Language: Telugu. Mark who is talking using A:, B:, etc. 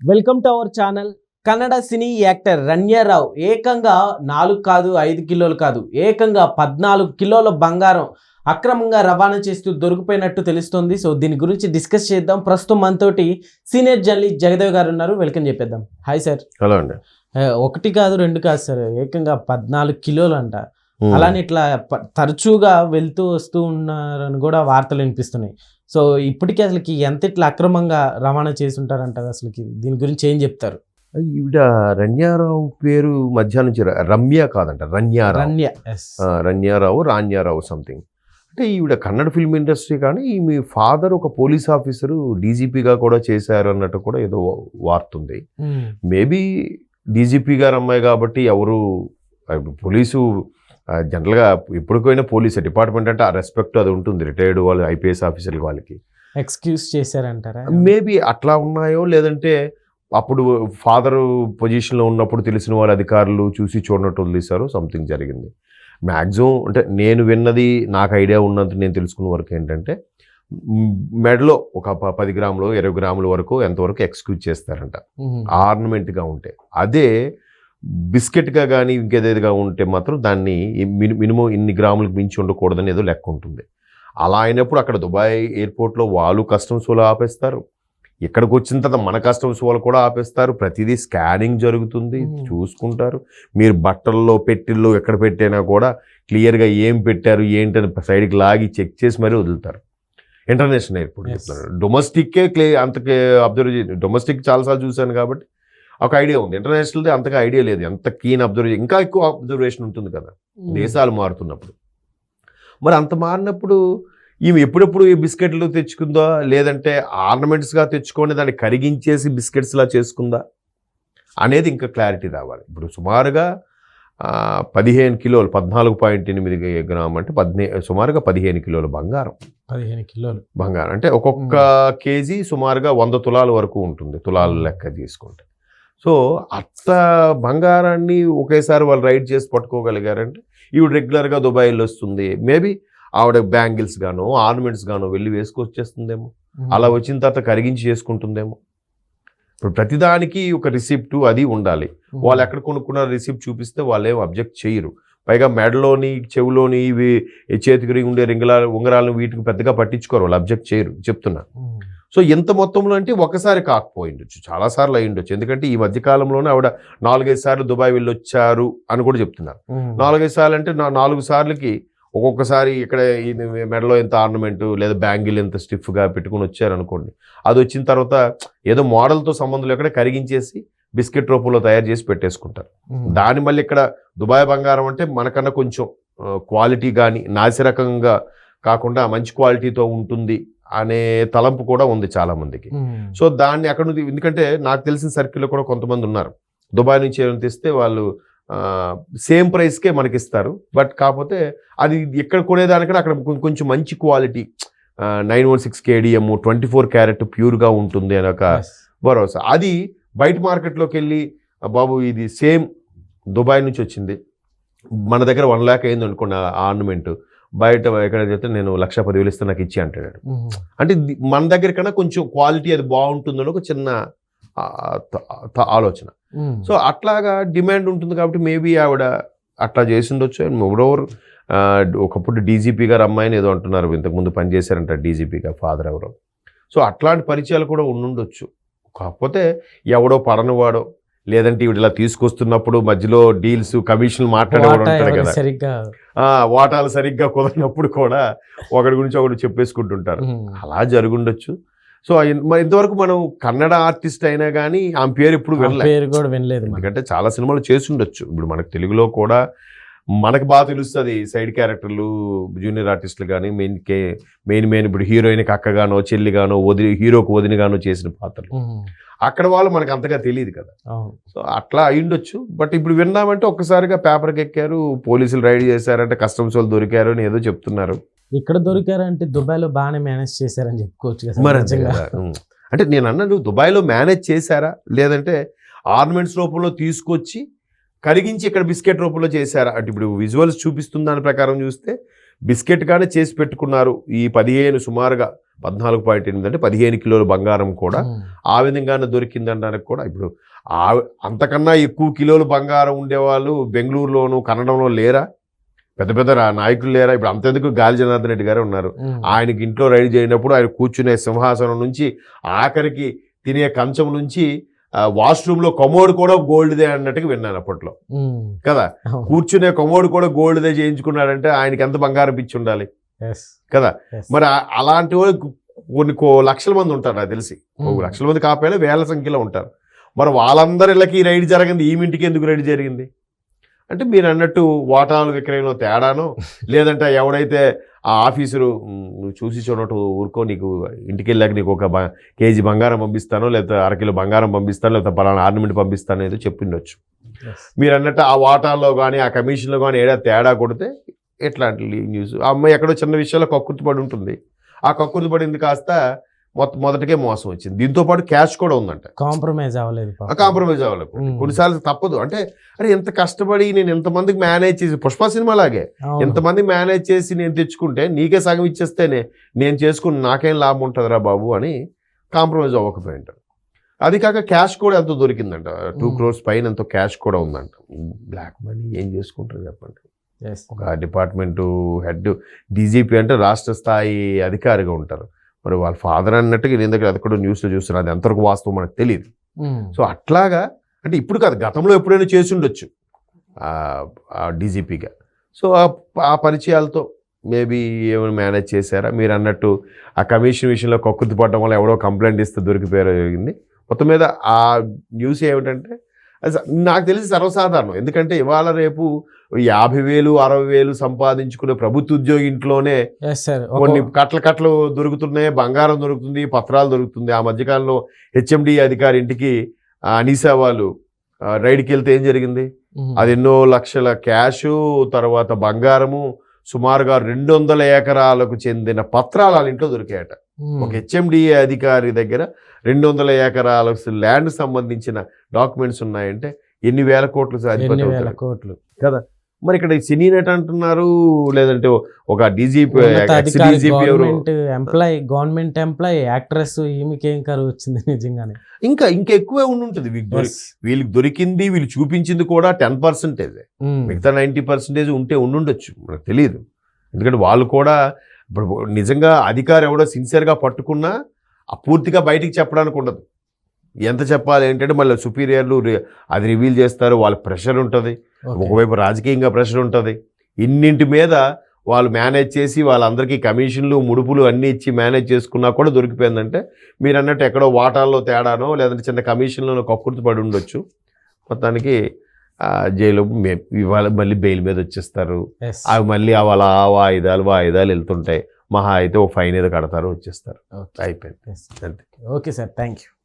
A: Welcome to our channel. Kannada cine actor Ranyarao ఏకంగా నాలుగు కాదు ఐదు కిలోలు కాదు ఏకంగా పద్నాలుగు కిలోల బంగారం అక్రమంగా రవాణా చేస్తూ దొరికిపోయినట్టు తెలుస్తుంది. సో దీని గురించి డిస్కస్ చేద్దాం. ప్రస్తుతం మనతోటి సీనియర్ జర్నలిస్ట్ జగదేవ్ గారు ఉన్నారు. వెల్కమ్ చెప్పేద్దాం. Hi sir.
B: హలో అండి.
A: ఒకటి కాదు రెండు కాదు సార్. ఏకంగా పద్నాలుగు కిలోలు అంట. అలానే ఇట్లా తరచుగా వెళ్తూ వస్తూ ఉన్నారని కూడా వార్తలు వినిపిస్తున్నాయి. సో ఇప్పటికీ అసలుకి ఎంత ఇట్లా అక్రమంగా రవాణా చేసి ఉంటారంటారు అసలుకి? దీని గురించి ఏం చెప్తారు?
B: ఈవిడ రన్యారావు పేరు మధ్య నుంచి రమ్య కాదంట రన్యారావు.
A: రన్య ఎస్
B: ఆ, రన్యారావు రాన్యారావు సంథింగ్ అంటే ఈవిడ కన్నడ ఫిల్మ్ ఇండస్ట్రీ కానీ మీ ఫాదర్ ఒక పోలీస్ ఆఫీసరు డీజీపీగా కూడా చేశారు అన్నట్టు కూడా ఏదో వార్త ఉంది. మేబీ డీజీపీ గారు అమ్మాయి కాబట్టి ఎవరు పోలీసు జనరల్గా ఎప్పటికైనా పోలీసు డిపార్ట్మెంట్ అంటే ఆ రెస్పెక్ట్ అది ఉంటుంది. రిటైర్డ్ వాళ్ళు ఐపీఎస్ ఆఫీసర్లు వాళ్ళకి.
A: ఎక్స్క్యూజ్ చేశారంటారా?
B: మేబీ అట్లా ఉన్నాయో లేదంటే అప్పుడు ఫాదర్ పొజిషన్లో ఉన్నప్పుడు తెలిసిన వాళ్ళ అధికారులు చూసి చూడనట్టు వదిలేశారు సంథింగ్ జరిగింది. మ్యాక్సిమం అంటే నేను విన్నది నాకు ఐడియా ఉన్నంత నేను తెలుసుకున్న వరకు ఏంటంటే మెడలో ఒక పది గ్రాములు ఇరవై గ్రాముల వరకు ఎంతవరకు ఎక్స్క్యూజ్ చేస్తారంట. ఆర్నమెంట్గా ఉంటే. అదే బిస్కెట్గా కానీ ఇంకేదేదిగా ఉంటే మాత్రం దాన్ని మిని- మినిమం ఇన్ని గ్రాములకు మించి ఉండకూడదని ఏదో లెక్క ఉంటుంది. అలా అయినప్పుడు అక్కడ దుబాయ్ ఎయిర్పోర్ట్లో వాళ్ళు కస్టమ్స్ వాళ్ళు ఆపేస్తారు. ఇక్కడికి వచ్చిన తర్వాత మన కస్టమ్స్ వాళ్ళు కూడా ఆపేస్తారు. ప్రతిదీ స్కానింగ్ జరుగుతుంది. చూసుకుంటారు. మీరు బట్టల్లో పెట్టిల్లో ఎక్కడ పెట్టినా కూడా క్లియర్గా ఏం పెట్టారు ఏంటని సైడ్కి లాగి చెక్ చేసి మరీ వదులుతారు. International airport. చెప్తున్నారు డొమెస్టిక్కే క్లే అంతకే అబ్జర్వ్ చేసి డొమెస్టిక్ చాలాసార్లు చూశాను కాబట్టి ఒక ఐడియా ఉంది. ఇంటర్నేషనల్ది అంతగా ఐడియా లేదు. ఎంత కీన్ అబ్జర్వ్ ఇంకా ఎక్కువ అబ్జర్వేషన్ ఉంటుంది కదా. దేశాలు మారుతున్నప్పుడు. మరి అంత మారినప్పుడు ఈమె ఎప్పుడెప్పుడు ఈ బిస్కెట్లు తెచ్చుకుందా? లేదంటే ఆర్నమెంట్స్గా తెచ్చుకొని దాన్ని కరిగించేసి బిస్కెట్స్లా చేసుకుందా? అనేది ఇంకా క్లారిటీ రావాలి. ఇప్పుడు సుమారుగా పదిహేను కిలోలు పద్నాలుగు పాయింట్ ఎనిమిది గ్రామ్ అంటే పద్నే సుమారుగా పదిహేను కిలోల బంగారం.
A: పదిహేను కిలోలు.
B: బంగారం. అంటే ఒక్కొక్క కేజీ సుమారుగా వంద తులాల వరకు ఉంటుంది. తులాల లెక్క తీసుకుంటే. సో అంత బంగారాన్ని ఒకేసారి వాళ్ళు రైడ్ చేసి పట్టుకోగలిగారంటే ఈవిడ రెగ్యులర్గా దుబాయ్లో వస్తుంది. మేబీ ఆవిడ బ్యాంగిల్స్ గాను ఆర్నమెంట్స్ గాను వెళ్ళి వేసుకొచ్చేస్తుందేమో. అలా వచ్చిన తర్వాత కరిగించి చేసుకుంటుందేమో. ఇప్పుడు ప్రతిదానికి ఒక రిసిప్ట్ అది ఉండాలి. వాళ్ళు ఎక్కడ కొనుక్కున్న రిసిప్ట్ చూపిస్తే వాళ్ళు ఏం అబ్జెక్ట్ చేయరు. పైగా మెడలోని చెవులోని ఇవి చేతికి ఉండే రింగళాలు ఉంగరాలను వీటికి పెద్దగా పట్టించుకోరు. వాళ్ళు అబ్జెక్ట్ చేయరు. చెప్తున్నా. సో ఎంత మొత్తంలో అంటే ఒకసారి కాకపోయి ఉండొచ్చు చాలాసార్లు అయి ఉండొచ్చు ఎందుకంటే ఈ మధ్య కాలంలోనే ఆవిడ నాలుగైదు సార్లు దుబాయ్ వెళ్ళొచ్చారు అని కూడా చెప్తున్నారు. నాలుగైదు సార్లు అంటే నాలుగు సార్లకి ఒక్కొక్కసారి ఇక్కడ మెడలో ఎంత ఆర్నమెంట్ లేదా బ్యాంగిల్ ఎంత స్టిఫ్గా పెట్టుకుని వచ్చారు అనుకోండి. అది వచ్చిన తర్వాత ఏదో మోడల్తో సంబంధం లేకుండా కరిగించేసి బిస్కెట్ రూపంలో తయారు చేసి పెట్టేసుకుంటారు. దాని మళ్ళీ ఇక్కడ దుబాయ్ బంగారం అంటే మనకన్నా కొంచెం క్వాలిటీ కానీ నాసిరకంగా కాకుండా మంచి క్వాలిటీతో ఉంటుంది. అనే తలంపు కూడా ఉంది చాలా మందికి. సో దాన్ని అక్కడ నుంచి ఎందుకంటే నాకు తెలిసిన సర్కిల్లో కూడా కొంతమంది ఉన్నారు. దుబాయ్ నుంచి ఏమైనా తెస్తే వాళ్ళు సేమ్ ప్రైస్కే మనకి ఇస్తారు బట్ కాకపోతే అది ఇక్కడ కొనేదానికన్నా అక్కడ కొంచెం మంచి quality nine one six KDM twenty four carat ప్యూర్గా ఉంటుంది అని ఒక. భరోసా. అది బయట మార్కెట్లోకి వెళ్ళి "ఆ బాబు ఇది సేమ్ దుబాయ్ నుంచి వచ్చింది. మన దగ్గర వన్ ల్యాక్ అయింది అనుకోండి ఆ ఆర్నమెంట్. బయట ఎక్కడ చెప్తే నేను లక్ష పదివేలు ఇస్తే నాకు ఇచ్చి అంటాడు. అంటే మన దగ్గర కన్నా కొంచెం క్వాలిటీ అది బాగుంటుందని ఒక చిన్న ఆలోచన. సో అట్లాగా డిమాండ్ ఉంటుంది కాబట్టి మేబీ ఆవిడ అట్లా చేసి ఉండొచ్చు అండ్ మోరోవర్ ఒకప్పుడు డీజీపీ గారు అమ్మాయిని ఏదో అంటున్నారు. ఇంతకుముందు పనిచేశారంట డీజీపీ గారు ఫాదర్ ఎవరో. సో అట్లాంటి పరిచయాలు కూడా ఉండుండొచ్చు. కాకపోతే ఎవడో పడనివాడో లేదంటే ఈవిడ ఇలా తీసుకొస్తున్నప్పుడు మధ్యలో డీల్స్ కమిషన్లు మాట్లాడేవాడు ఉంటాడు కదా. వాటాలు సరిగ్గా కుదరినప్పుడు కూడా ఒకటి గురించి ఒకటి చెప్పేసుకుంటుంటారు. అలా జరుగుండొచ్చు. సో ఇంతవరకు మనం కన్నడ ఆర్టిస్ట్ అయినా కానీ ఆమె పేరు ఇప్పుడు వినలేదు. ఎందుకంటే చాలా సినిమాలు చేసుండొచ్చు ఇప్పుడు మనకు తెలుగులో కూడా మనకు బాగా తెలుస్తుంది సైడ్ క్యారెక్టర్లు జూనియర్ ఆర్టిస్టులు కానీ మెయిన్ కే మెయిన్ మెయిన్ ఇప్పుడు హీరోయిన్కి అక్కగానో చెల్లిగానో వదిలి హీరోకు వదినగానో చేసిన పాత్రలు. అక్కడ వాళ్ళు మనకు అంతగా తెలియదు కదా. సో అట్లా అయ్యుండొచ్చు. బట్ ఇప్పుడు విన్నామంటే ఒక్కసారిగా పేపర్కి ఎక్కారు పోలీసులు రైడ్ చేశారంటే కస్టమ్స్ వాళ్ళు దొరికారు అని ఏదో చెప్తున్నారు.
A: ఇక్కడ దొరికారంటే దుబాయ్లో బాగానే మేనేజ్ చేశారని చెప్పుకోవచ్చు కదా.
B: అంటే నేను అన్నాను దుబాయ్లో మేనేజ్ చేశారా? లేదంటే ఆర్నమెంట్స్ రూపంలో తీసుకొచ్చి కరిగించి ఇక్కడ బిస్కెట్ రూపంలో చేశారా. అంటే ఇప్పుడు విజువల్స్ చూపిస్తున్న దాని ప్రకారం చూస్తే బిస్కెట్ గానే చేసి పెట్టుకున్నారు. ఈ పదిహేను సుమారుగా పద్నాలుగు పాయింట్ ఎనిమిది అంటే పదిహేను కిలోల బంగారం కూడా. ఆ విధంగానే దొరికిందనడానికి కూడా ఇప్పుడు ఆ అంతకన్నా ఎక్కువ కిలోలు బంగారం ఉండేవాళ్ళు బెంగళూరులోను కన్నడంలో లేరా? పెద్ద పెద్ద నాయకులు లేరా? ఇప్పుడు అంతెందుకు గాలి జనార్దన్ రెడ్డి గారు ఉన్నారు. ఆయనకి ఇంట్లో రైడ్ చేయనప్పుడు ఆయన కూర్చునే సింహాసనం నుంచి ఆఖరికి తినే కంచం నుంచి వాష్రూమ్లో కమోడ్ కూడా గోల్డ్దే అన్నట్టుగా విన్నాను అప్పట్లో. కదా. కూర్చునే కమోడ్ కూడా గోల్డ్దే చేయించుకున్నాడంటే ఆయనకి ఎంత బంగారం పిచ్చి ఉండాలి. కదా. మరి అలాంటి వాళ్ళు కొన్ని కో లక్షల మంది ఉంటారు నాకు తెలిసి. లక్షల మంది కాకపోయినా వేల సంఖ్యలో ఉంటారు మరి వాళ్ళందరిళ్ళకి రైడ్ జరిగింది ఈ ఇంటికి ఎందుకు రైడ్ జరిగింది అంటే మీరు అన్నట్టు వాటాలు విక్రయంలో తేడానో లేదంటే ఎవడైతే ఆ ఆఫీసరు "ఉమ్, నువ్వు చూసి చూడటం ఊరుకో నీకు ఇంటికి వెళ్ళాక నీకు ఒక బ- కేజీ బంగారం పంపిస్తానో లేకపోతే అరకిలో బంగారం పంపిస్తాను లేకపోతే పలానా ఆర్నమెంట్ పంపిస్తాను ఏదో చెప్పిండొచ్చు. మీరు అన్నట్టు ఆ వాటాల్లో కానీ ఆ కమిషన్లో కానీ ఏడా తేడా కొడితే ఎట్లాంటి న్యూస్? ఆ అమ్మాయి ఎక్కడో చిన్న విషయాల్లో కక్కుర్తి పడి ఉంటుంది. ఆ కక్కుర్తి పడింది కాస్త మొత్తం మొదటికే మోసం వచ్చింది. దీంతో పాటు క్యాష్ కూడా ఉందంట.
A: కాంప్రమైజ్ అవ్వలేదు
B: కాంప్రమైజ్ అవ్వాలి
A: ఉమ్.
B: కొన్నిసార్లు తప్పదు. అంటే అరే ఎంత కష్టపడి నేను ఎంతమందికి మేనేజ్ చేసి పుష్ప సినిమా లాగే. ఎంతమంది మేనేజ్ చేసి నేను తెచ్చుకుంటే నీకే సగం ఇచ్చేస్తేనే నేను చేసుకుని నాకేం లాభం ఉంటుందిరా బాబు అని కాంప్రమైజ్ అవ్వకపోయి ఉంటారు అది కాక క్యాష్ కూడా ఎంతో దొరికిందంట. టూ. క్రోర్స్ పైన ఎంతో క్యాష్ కూడా ఉందంట. బ్లాక్ మనీ ఏం చేసుకుంటారు చెప్పండి. ఒక డిపార్ట్మెంట్ హెడ్ డీజీపీ అంటే రాష్ట్ర స్థాయి అధికారిగా ఉంటారు. మరి వాళ్ళ ఫాదర్ అన్నట్టుగా నేను దగ్గర అది కూడా న్యూస్లో చూస్తున్నా అది ఎంతవరకు వాస్తవం మనకు తెలియదు. సో అట్లాగా అంటే ఇప్పుడు కాదు గతంలో ఎప్పుడైనా చేసి ఉండొచ్చు డీజీపీగా. సో ఆ- పరిచయాలతో మేబీ ఏమైనా మేనేజ్ చేశారా? మీరు అన్నట్టు ఆ కమిషన్ విషయంలో కక్కుర్తి పడడం వల్ల ఎవడో కంప్లైంట్ ఇస్తే దొరికిపోయారో జరిగింది. మొత్తం మీద ఆ న్యూస్ ఏమిటంటే నాకు తెలిసి సర్వసాధారణం. ఎందుకంటే ఇవాళ రేపు యాభై వేలు అరవై వేలు సంపాదించుకునే ప్రభుత్వ ఉద్యోగి ఇంట్లోనే కొన్ని కట్ల కట్టలు దొరుకుతున్నాయి బంగారం దొరుకుతుంది పత్రాలు దొరుకుతుంది. ఆ మధ్యకాలంలో హెచ్ఎండి అధికారి ఇంటికి అనీసా వాళ్ళు రైడ్కి వెళ్తే ఏం జరిగింది. అది ఎన్నో లక్షల క్యాషు తర్వాత బంగారము సుమారుగా రెండు వందల ఎకరాలకు చెందిన పత్రాలు వాళ్ళ ఇంట్లో దొరికాయట. ఒక హెచ్ఎండిఏ అధికారి దగ్గర రెండు వందల ఎకరాల ల్యాండ్ సంబంధించిన డాక్యుమెంట్స్ ఉన్నాయంటే ఎన్ని వేల కోట్లు అవుతాడు.
A: కోట్లు
B: మరి ఇక్కడ సినీ నట్ అంటున్నారు లేదంటే ఒక DGP
A: employee government employee actress ఈమెకేం కరువు వచ్చింది నిజంగానే.
B: ఇంకా ఇంకా ఎక్కువే ఉండి ఉంటుంది. వీళ్ళకి దొరికింది వీళ్ళు చూపించింది కూడా టెన్ పర్సెంటేజ్. మిగతా నైంటీ పర్సెంటేజ్ ఉంటే ఉండుండొచ్చు మనకు తెలియదు ఎందుకంటే వాళ్ళు కూడా ఇప్పుడు నిజంగా అధికారి ఎవడో సిన్సియర్గా పట్టుకున్నా పూర్తిగా బయటికి చెప్పడానికి ఉండదు. ఎంత చెప్పాలి ఏంటంటే మళ్ళీ సుపీరియర్లు అది రివీల్ చేస్తారు వాళ్ళ ప్రెషర్ ఉంటుంది. ఒకవైపు రాజకీయంగా ప్రెషర్ ఉంటుంది. ఇన్నింటి మీద వాళ్ళు మేనేజ్ చేసి వాళ్ళందరికీ కమిషన్లు ముడుపులు అన్నీ ఇచ్చి మేనేజ్ చేసుకున్నా కూడా దొరికిపోయిందంటే మీరు అన్నట్టు ఎక్కడో వాటాల్లో తేడానో లేదంటే చిన్న కమిషన్లోనో కక్కుర్తి పడి ఉండొచ్చు. మొత్తానికి ఆ, జైలు ఇవాళ మళ్ళీ బెయిల్ మీద వచ్చేస్తారు. అవి మళ్ళీ అవాళ వాయిదాలు వాయిదాలు వెళ్తుంటాయి. మహా అయితే ఒక ఫైన్ ఏదో కడతారు వచ్చేస్తారు. అయిపోయింది. అంతే.
A: Okay sir. Thank you